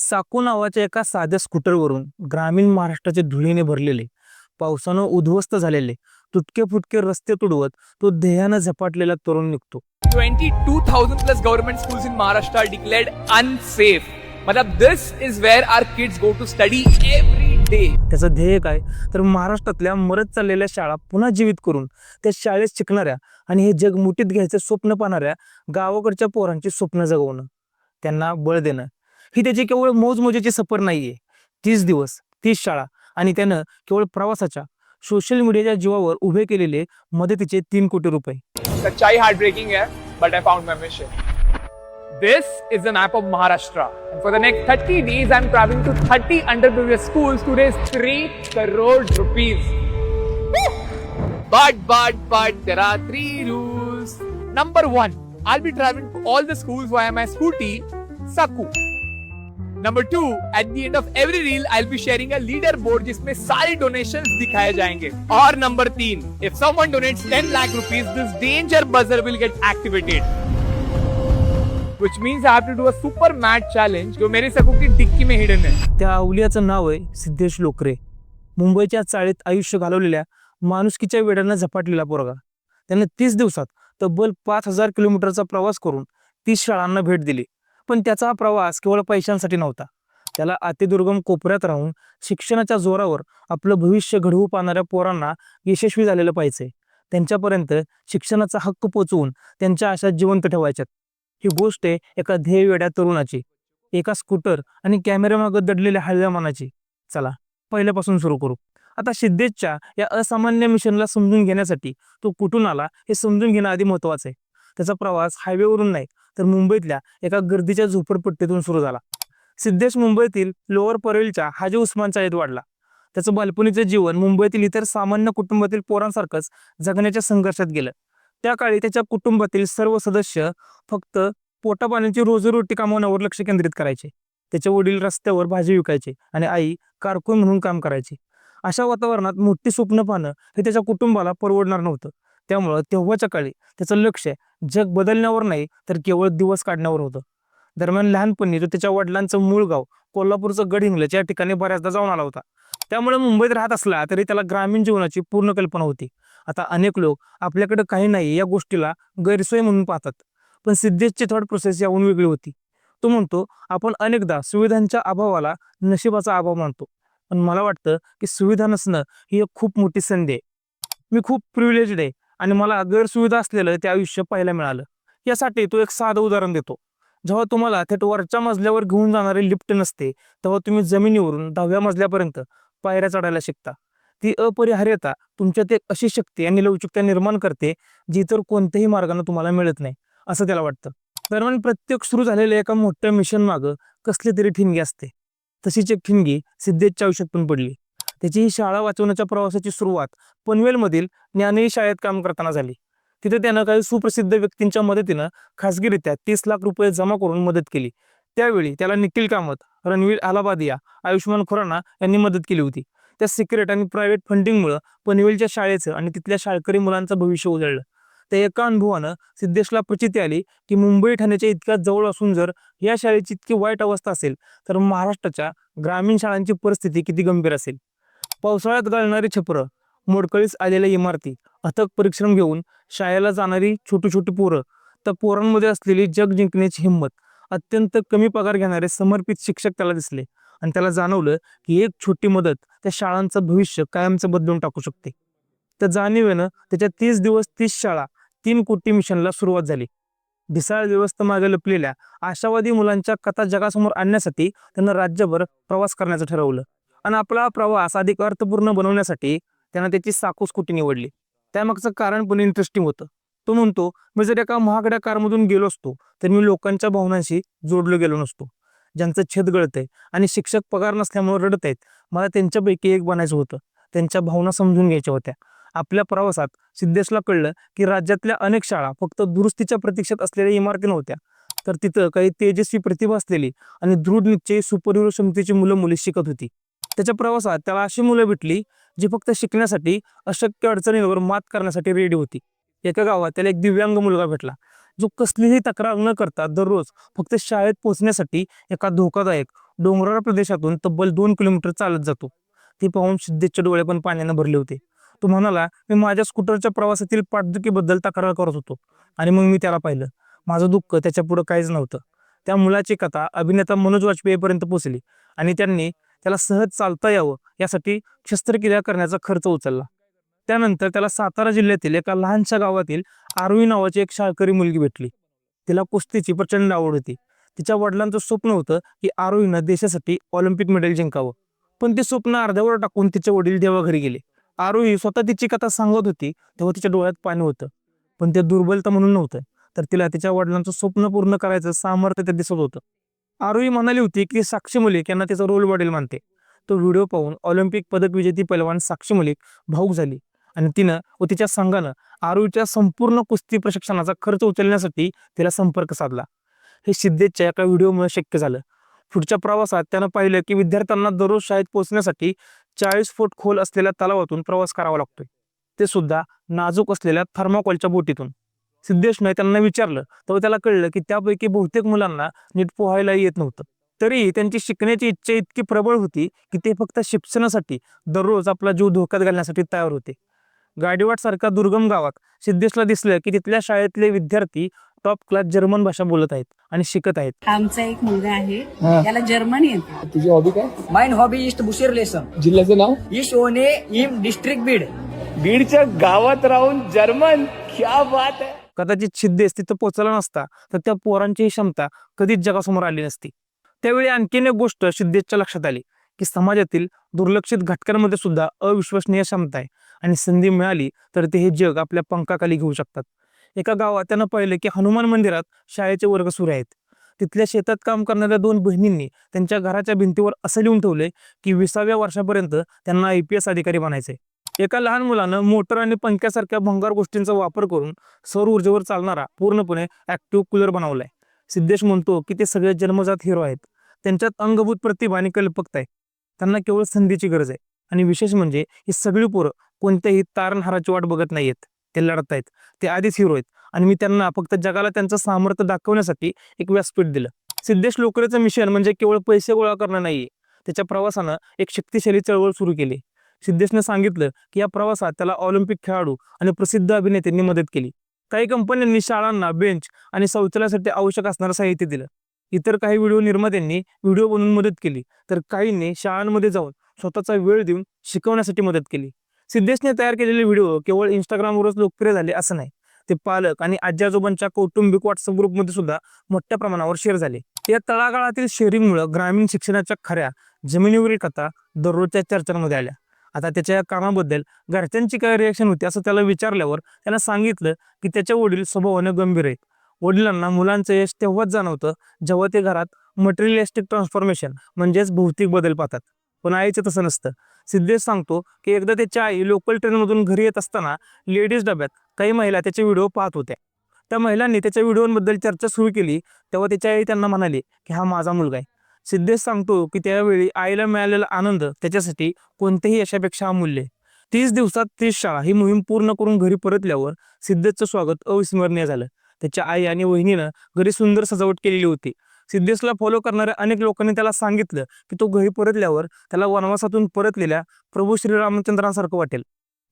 साकू नावाच्या एका साध्या स्कूटरवरून ग्रामीण महाराष्ट्राचे धुळीने भरलेले पावसानं उद्ध्वस्त झालेले तुटके फुटके रस्ते तुडवत तो ध्येयानं झपाटलेला तरुण निघतो 22,000 plus government schools in Maharashtra are declared unsafe. Matlab, this is where our kids go to study every day. त्याचं ध्येय काय तर महाराष्ट्रातल्या मरत चाललेल्या शाळा पुन्हा जीवित करून त्या शाळेत शिकणाऱ्या आणि हे जग मुठीत घ्यायचं स्वप्न पाहणाऱ्या गावाकडच्या पोरांची स्वप्न जगवणं त्यांना बळ देणं ही त्याची केवळ मोजमोजेची सफर नाहीये तीस दिवस तीस शाळा आणि त्यानं केवळ प्रवासाच्या सोशल मीडियाच्या जीवावर उभे केलेले मदतीचे तीन कोटी रुपये Sachai heartbreaking hai, but I found my mission. This is an app of Maharashtra. And for the next 30 days, I'm traveling to 30 underprivileged schools to raise 3 crore rupees. But, but, but, there are three rules. Number one, I'll be traveling to all the schools via my scooty, Saku. Number two at the end of every reel I be sharing a leaderboard जिसमें सारे donation दिखाए जाएंगे। और number तीन if someone donates 10 lakh rupees this danger buzzer will get activated which means I have to do a super mad challenge जो मेरे सकू की डिक्की में हिडन है। त्या अवलियाचं नाव आहे सिद्धेश लोकरे। मुंबईच्या चाळीत आयुष्य घालवलेल्या माणुसकीच्या वेडांना झपाटलेला पोरगा। त्याने तीस दिवसात तब्बल पाच हजार किलोमीटरचा प्रवास करून तीस शाळांना भेट दिली। पण त्याचा प्रवास केवळ पैशांसाठी नव्हता. त्याला अतिदुर्गम कोपऱ्यात राहून शिक्षणाच्या जोरावर आपलं भविष्य घडवू पाहणाऱ्या पोरांना यशस्वी झालेलं पाहिजे त्यांच्यापर्यंत शिक्षणाचा हक्क पोचवून त्यांच्या आशा जिवंत ठेवायच्यात. ही गोष्ट आहे एका ध्येयवेड्या तरुणाची. एका स्कूटर आणि कॅमेऱ्यामागं दडलेल्या हळव्या मनाची चला पहिल्यापासून सुरू करू. आता सिद्धेशच्या या असामान्य मिशनला समजून घेण्यासाठी तो कुठून आला हे समजून घेणं आधी महत्वाचं आहे. त्याचा प्रवास हायवेवरून नाही तर मुंबईतल्या एका गर्दीच्या झोपडपट्टीतून सुरू झाला. सिद्धेश मुंबईतील लोअर परेलच्या हाजी उस्मान चाळीत वाढला. त्याचं बालपणीचं जीवन मुंबईतील इतर सामान्य कुटुंबातील पोरांसारखंच जगण्याच्या संघर्षात गेलं. त्या काळी त्याच्या कुटुंबातील सर्व सदस्य फक्त पोटापाण्याची रोजीरोटी कामवण्यावर लक्ष केंद्रित करायचे. त्याचे वडील रस्त्यावर भाजी विकायचे आणि आई कारकून म्हणून काम करायची. अशा वातावरणात मोठी स्वप्न पाहणं हे त्याच्या कुटुंबाला परवडणार नव्हतं. त्यामुळं तेव्हाच्या काळी त्याचं लक्ष जग बदलण्यावर नाही तर केवळ दिवस काढण्यावर होतं. दरम्यान लहानपणी तो त्याच्या वडिलांचं मूळ गाव कोल्हापूरचं गडहिंग्लज या ठिकाणी बऱ्याचदा जाऊन आला होता. त्यामुळे मुंबईत राहत असला तरी त्याला ग्रामीण जीवनाची पूर्ण कल्पना होती. आता अनेक लोक आपल्याकडे काही नाही या गोष्टीला गैरसोय म्हणून पाहतात. पण सिद्धेशची थॉट प्रोसेस याहून वेगळी होती. तो म्हणतो आपण अनेकदा सुविधांच्या अभावाला नशिबाचा अभाव मानतो. पण मला वाटतं की सुविधा नसणं ही एक खूप मोठी संधी आहे. मी खूप प्रिव्हिलेज आहे. आणि मला गैरसुविधा असलेलं ते आयुष्य पाहायला मिळालं. यासाठी तो एक साधं उदाहरण देतो. जेव्हा तुम्हाला थेट वरच्या मजल्यावर घेऊन जाणारी लिफ्ट नसते तेव्हा तुम्ही जमिनीवरून दहाव्या मजल्यापर्यंत पायऱ्या चढायला शिकता. ती अपरिहार्यता तुमच्यात एक अशी शक्ती आणि लवचिकता निर्माण करते जी इतर कोणत्याही मार्गाने तुम्हाला मिळत नाही असं त्याला वाटतं. दरम्यान प्रत्येक सुरू झालेल्या एका मोठ्या मिशन मागं कसली तरी ठिणगी असते. तशीच एक ठिणगी सिद्धेशच्या आयुष्यात पण पडली. त्याची ही शाळा वाचवण्याच्या प्रवासाची सुरुवात पनवेलमधील ज्ञानही शाळेत काम करताना झाली. तिथे त्यानं काही सुप्रसिद्ध व्यक्तींच्या मदतीनं खासगीरित्या तीस लाख रुपये जमा करून मदत केली. त्यावेळी त्याला निखिल कामत रणवीर अलाबादिया आयुष्मान खुराना यांनी मदत केली होती. त्या सिक्रेट आणि प्रायव्हेट फंडिंगमुळं पनवेलच्या शाळेचं आणि तिथल्या शाळकरी मुलांचं भविष्य उजळलं. त्या एका अनुभवानं सिद्धेशला प्रचिती आली की मुंबई ठाण्याच्या इतक्या जवळ असून जर या शाळेची इतकी वाईट अवस्था असेल तर महाराष्ट्राच्या ग्रामीण शाळांची परिस्थिती किती गंभीर असेल? पावसाळ्यात गाळणारी छपरं मोडकळीस आलेल्या इमारती अथक परिश्रम घेऊन शाळेला जाणारी छोटी छोटी पोरं त्या पोरांमध्ये असलेली जग जिंकण्याची हिंमत अत्यंत कमी पगार घेणारे समर्पित शिक्षक त्याला दिसले. आणि त्याला जाणवलं की एक छोटी मदत त्या शाळांचं भविष्य कायमचं बदलून टाकू शकते. त्या जाणीवेनं त्याच्या तीस दिवस तीस शाळा तीन कोटी मिशनला सुरुवात झाली. ढिसाळ व्यवस्थेमागे लपलेल्या आशावादी मुलांच्या कथा जगासमोर आणण्यासाठी त्यांना राज्यभर प्रवास करण्याचं ठरवलं. आणि आपला प्रवास अधिक अर्थपूर्ण बनवण्यासाठी त्यानं त्याची साकू स्कूटी निवडली. त्यामागचं कारण पण इंटरेस्टिंग होतं. तो म्हणतो मी जर एका महागड्या कारमधून गेलो असतो तर मी लोकांच्या भावनांशी जोडलो गेलो नसतो. ज्यांचं छेद गळतंय आणि शिक्षक पगार नसल्यामुळे रडत आहेत मला त्यांच्यापैकी एक बनायचं होतं. त्यांच्या भावना समजून घ्यायच्या होत्या. आपल्या प्रवासात सिद्धेशला कळलं की राज्यातल्या अनेक शाळा फक्त दुरुस्तीच्या प्रतीक्षेत असलेल्या इमारती नव्हत्या तर तिथं काही तेजस्वी प्रतिभा असलेली आणि दृढ निश्चयी सुपरहिरो क्षमतेची मुलं मुली शिकत होती. त्याच्या प्रवासात त्याला अशी मुलं भेटली जी फक्त शिकण्यासाठी अशक्य अडचणींवर मात करण्यासाठी रेडी होती. एका गावात त्याला एक दिव्यांग मुलगा भेटला जो कसलीही तक्रार न करता दररोज फक्त शाळेत पोहोचण्यासाठी एका धोकादायक डोंगराळ प्रदेशातून तब्बल दोन किलोमीटर चालत जातो. ते पाहून सिद्धेशचे डोळे पण पाण्यानं भरले होते. तो म्हणाला मी माझ्या स्कूटरच्या प्रवासातील पाठदुखीबद्दल तक्रार करत होतो आणि मग मी त्याला पाहिलं. माझं दुःख त्याच्या पुढं काहीच नव्हतं. त्या मुलाची कथा अभिनेता मनोज वाजपेयीपर्यंत पोहोचली आणि त्यांनी त्याला सहज चालता यावं यासाठी शस्त्रक्रिया करण्याचा खर्च उचलला. त्यानंतर त्याला सातारा जिल्ह्यातील एका लहानशा गावातील आरोही नावाची एक शाळकरी मुलगी भेटली. तिला कुस्तीची प्रचंड आवड होती. तिच्या वडिलांचं स्वप्न होतं की आरोहीनं देशासाठी ऑलिम्पिक मेडल जिंकावं. पण ते स्वप्न अर्ध्यावर टाकून तिचे वडील देवाघरी गेले. आरोही स्वतः तिची कथा सांगत होती तेव्हा तिच्या डोळ्यात पाणी होतं. पण ते दुर्बलता म्हणून नव्हतं. तर तिला तिच्या वडिलांचं स्वप्न पूर्ण करायचं सामर्थ्य ते दिसत होतं. आरोही म्हणाली होती की साक्षी मलिक यांना तिचा रोल मॉडेल मानते. तो व्हिडिओ पाहून ऑलिम्पिक पदक विजेती पैलवान साक्षी मलिक भाऊक झाली. आणि तिनं व तिच्या संघानं आरोहीच्या संपूर्ण कुस्ती प्रशिक्षणाचा खर्च उचलण्यासाठी तिला संपर्क साधला. हे सिद्धेच्या एका व्हिडिओमुळे शक्य झालं. पुढच्या प्रवासात त्यानं पाहिलं की विद्यार्थ्यांना दररोज शाळेत पोहोचण्यासाठी चाळीस फूट खोल असलेल्या तलावातून प्रवास करावा लागतोय. ते सुद्धा नाजूक असलेल्या थर्माकोलच्या बोटीतून. सिद्धेशने त्यांना विचारलं. तेव्हा त्याला कळलं की त्यापैकी बहुतेक मुलांना नीट पोहायला येत नव्हतं. तरी त्यांची शिकण्याची इच्छा इतकी प्रबळ होती की ते फक्त शिक्षणासाठी दररोज आपला जीव धोक्यात घालण्यासाठी तयार होते. गाडीवाट सारख्या दुर्गम गावात सिद्धेशला दिसलं की तिथल्या शाळेतले विद्यार्थी टॉप क्लास जर्मन भाषा बोलत आहेत आणि शिकत आहेत. आमचा एक मुलगा आहे. त्याला जर्मन येते. तुझी हॉबी काय? Mein Hobby ist Buschirlesen. जिल्ह्याचं नाव? Ich wohne im District Bid. बीडच्या गावात राहून जर्मन क्या बात आहे. कदाचित सिद्धेश तिथं पोचला नसता तर त्या पोरांची ही क्षमता कधीच जगासमोर आली नसती. त्यावेळी आणखीन एक गोष्ट सिद्धेशच्या लक्षात आली की समाजातील दुर्लक्षित घटकांमध्ये सुद्धा अविश्वसनीय क्षमता आहे आणि संधी मिळाली तर ते हे जग आपल्या पंखाखाली घेऊ शकतात. एका गावात त्यानं पाहिलं की हनुमान मंदिरात शाळेचे वर्ग सुरू आहेत. तिथल्या शेतात काम करणाऱ्या दोन बहिणींनी त्यांच्या घराच्या भिंतीवर असं लिहून ठेवले की विसाव्या वर्षापर्यंत त्यांना आय पी एस अधिकारी बनायचे एका लहान मुलानं मोटर आणि पंख्यासारख्या भंगार गोष्टींचा वापर करून सौर ऊर्जेवर चालणारा पूर्णपणे ऍक्टिव्ह कूलर बनवलाय. सिद्धेश म्हणतो की ते सगळे जन्मजात हिरो आहेत. त्यांच्यात अंगभूत प्रतिभा आणि कल्पकता आहे. त्यांना केवळ संधीची गरज आहे. आणि विशेष म्हणजे ही सगळी पोरं कोणत्याही तारणहाराची वाट बघत नाहीयेत. ते लढत आहेत. ते आधीच हिरो आहेत. आणि मी त्यांना फक्त जगाला त्यांचं सामर्थ्य दाखवण्यासाठी एक व्यासपीठ दिलं. सिद्धेश लोकरेचं मिशन म्हणजे केवळ पैसे गोळा करणं नाहीये. त्याच्या प्रवासानं एक शक्तिशाली चळवळ सुरू केली. सिद्धेशने सांगितलं की या प्रवासात त्याला ऑलिम्पिक खेळाडू आणि प्रसिद्ध अभिनेत्यांनी मदत केली. काही कंपन्यांनी शाळांना बेंच आणि शौचालयासाठी आवश्यक असणारं साहित्य दिलं. इतर काही व्हिडिओ निर्मात्यांनी व्हिडिओ बनवून मदत केली. तर काहींनी शाळांमध्ये जाऊन स्वतःचा वेळ देऊन शिकवण्यासाठी मदत केली. सिद्धेशने तयार केलेले व्हिडिओ केवळ इंस्टाग्रामवरच लोकप्रिय झाले असं नाही. ते पालक आणि आजी आजोबांच्या कौटुंबिक व्हॉट्सअप ग्रुपमध्ये सुद्धा मोठ्या प्रमाणावर शेअर झाले. या तळागाळातील शेअरिंगमुळे ग्रामीण शिक्षणाच्या खऱ्या जमिनीवरील कथा दररोजच्या चर्चांमध्ये आल्या. आता त्याच्या या कामाबद्दल घरच्यांची काय रिॲक्शन होती असं त्याला विचारल्यावर त्यानं सांगितलं की त्याचे वडील स्वभावाने गंभीर आहेत. वडिलांना मुलांचं यश तेव्हाच जाणवतं जेव्हा ते घरात मटेरियलिस्टिक ट्रान्सफॉर्मेशन म्हणजेच भौतिक बदल पाहतात. पण आईचं तसं नसतं. सिद्धेश सांगतो की एकदा त्याच्या आई लोकल ट्रेनमधून घरी येत असताना लेडीज डब्यात काही महिला त्याचे व्हिडिओ पाहत होत्या. त्या महिलांनी त्याच्या व्हिडिओंबद्दल चर्चा सुरू केली तेव्हा त्याच्या आई त्यांना म्हणाली की हा माझा मुलगा आहे. सिद्धेश सांगतो की त्यावेळी आईला मिळालेला आनंद त्याच्यासाठी कोणत्याही यशापेक्षा अमूल्य. तीस दिवसात तीस शाळा ही मोहीम पूर्ण करून घरी परतल्यावर सिद्धेशचं स्वागत अविस्मरणीय झालं. त्याच्या आई आणि वहिनीनं घरी सुंदर सजावट केलेली होती. सिद्धेशला फॉलो करणाऱ्या अनेक लोकांनी त्याला सांगितलं की तो घरी परतल्यावर त्याला वनवासातून परतलेल्या प्रभू श्रीरामचंद्रांसारखं वाटेल.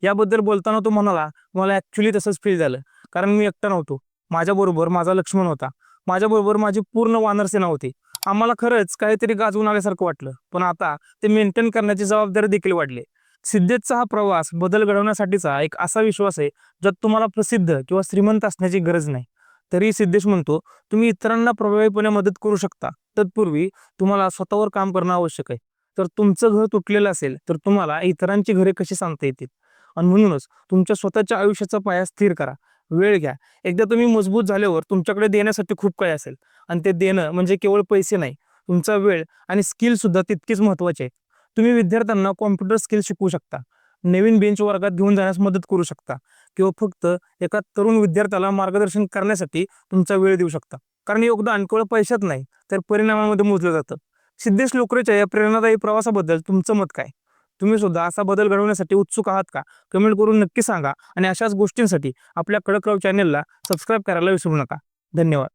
याबद्दल बोलताना तो म्हणाला मला ऍक्च्युली तसंच फील झालं. कारण मी एकटा नव्हतो. माझ्याबरोबर माझा लक्ष्मण होता. माझ्याबरोबर माझी पूर्ण वानरसेना होती. आम्हाला खरंच काहीतरी गाजवून आल्यासारखं वाटलं. पण आता ते मेंटेन करण्याची जबाबदारी देखील वाढली. सिद्धेचा हा प्रवास बदल घडवण्यासाठीचा एक असा विश्वास आहे ज्यात तुम्हाला प्रसिद्ध किंवा श्रीमंत असण्याची गरज नाही. तरी सिद्धेश म्हणतो तुम्ही इतरांना प्रभावीपणे मदत करू शकता. तत्पूर्वी तुम्हाला स्वतःवर काम करणं आवश्यक आहे. तर तुमचं घर तुटलेलं असेल तर तुम्हाला इतरांची घरे कशी सांगता येतील? आणि म्हणूनच तुमच्या स्वतःच्या आयुष्याचा पाया स्थिर करा. वेळ घ्या. एकदा तुम्ही मजबूत झाल्यावर तुमच्याकडे देण्यासाठी खूप काही असेल. आणि ते देणं म्हणजे केवळ पैसे नाही तुमचा वेळ आणि स्किल सुद्धा तितकीच महत्त्वाचे आहे तुम्ही विद्यार्थ्यांना कॉम्प्युटर स्किल शिकवू शकता. नवीन बेंच वर्गात घेऊन जाण्यास मदत करू शकता. किंवा फक्त एका तरुण विद्यार्थ्याला मार्गदर्शन करण्यासाठी तुमचा वेळ देऊ शकता. कारण योगदान केवळ पैशात नाही तर परिणामामध्ये मोजलं जातं. सिद्धेश लोकरेच्या या प्रेरणादायी प्रवासाबद्दल तुमचं मत काय? तुम्ही सुद्धा असा बदल घडवण्यासाठी उत्सुक आहात का? कमेंट करून नक्की सांगा आणि अशाच गोष्टींसाठी आपल्या कडकराव चॅनेलला सबस्क्राईब करायला विसरू नका. धन्यवाद.